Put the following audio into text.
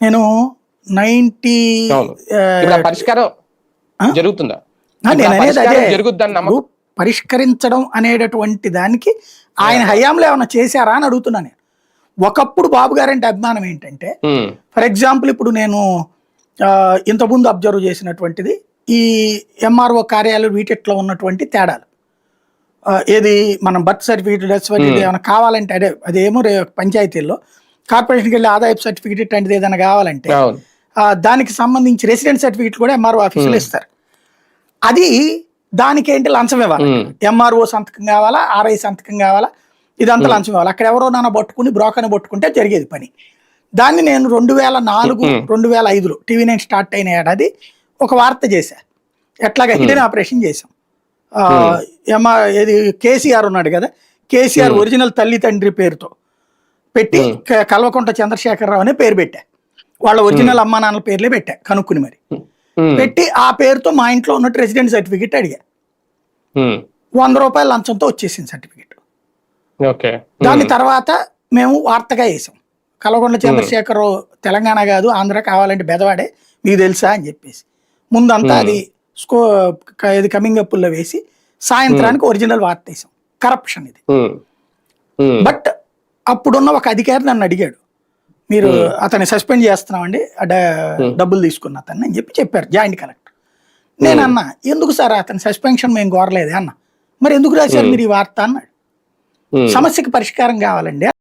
నేను నైన్టీ పరిష్కారం జరుగుతుందా? నేను అనేది అదే. జరుగుద్దని పరిష్కరించడం అనేటటువంటి దానికి ఆయన హయాంలో ఏమైనా చేశారా అని అడుగుతున్నా నేను. ఒకప్పుడు బాబు గారంటే అభిమానం ఏంటంటే ఫర్ ఎగ్జాంపుల్ ఇప్పుడు నేను ఇంతకుముందు అబ్జర్వ్ చేసినటువంటిది ఈ ఎంఆర్ఓ కార్యాలయం వీటిట్లో ఉన్నటువంటి తేడాలు. ఏది మనం బర్త్ సర్టిఫికేట్ డెత్ సర్టిఫికేట్ ఏమైనా కావాలంటే అదే అదేమో రే- పంచాయతీల్లో. కార్పొరేషన్కి వెళ్ళి ఆదాయపు సర్టిఫికేట్ ఇట్లాంటిది ఏదైనా కావాలంటే దానికి సంబంధించి రెసిడెంట్ సర్టిఫికేట్ కూడా ఎంఆర్ఓ ఆఫీసులో ఇస్తారు. అది దానికి ఏంటి లంచం ఇవ్వాలి? ఎంఆర్ఓ సంతకం కావాలా? ఆర్ఐ సంతకం కావాలా? ఇదంతా లంచం ఇవ్వాలి. అక్కడ ఎవరో నాన్న పట్టుకుని బ్రోకర్ని పట్టుకుంటే జరిగేది పని. దాన్ని నేను రెండు వేల నాలుగు. రెండు వేల ఐదులో టీవీ నైన్ స్టార్ట్ అయిన ఏడాది ఒక వార్త చేశా. ఎట్లాగా హిడెన్ ఆపరేషన్ చేశాం. ఏమా ఏది కేసీఆర్ ఉన్నాడు కదా? కేసీఆర్ ఒరిజినల్ తల్లి తండ్రి పేరుతో పెట్టి క- కల్వకుంట్ల చంద్రశేఖరరావు అనే పేరు పెట్టా. వాళ్ళ ఒరిజినల్ అమ్మా నాన్నల పేర్లే పెట్టా కనుక్కుని మరి. పెట్టి ఆ పేరుతో మా ఇంట్లో ఉన్నట్టు రెసిడెంట్ సర్టిఫికేట్ అడిగా. వంద రూపాయల లంచంతో వచ్చేసింది సర్టిఫికేట్. దాని తర్వాత మేము వార్తగా వేసాం. కలగొండ చంద్రశేఖర్ తెలంగాణ కాదు ఆంధ్ర కావాలంటే బెదవాడే మీకు తెలుసా అని చెప్పేసి. ముందంతా అది స్కో ఇది కమింగ్ అప్పుల్లో వేసి సాయంత్రానికి ఒరిజినల్ వార్త వేసాం. కరప్షన్ ఇది. బట్ అప్పుడున్న ఒక అధికారి నన్ను అడిగాడు. మీరు అతన్ని సస్పెండ్ చేస్తున్నామండి డబ్బులు తీసుకున్న అతన్ని అని చెప్పి చెప్పారు జాయింట్ కలెక్టర్. నేను అన్నా ఎందుకు సార్ అతని సస్పెన్షన్ మేము కోరలేదే? అన్న. మరి ఎందుకు రాశారు మీరు ఈ వార్త? అన్నాడు. సమస్యకి పరిష్కారం కావాలండి.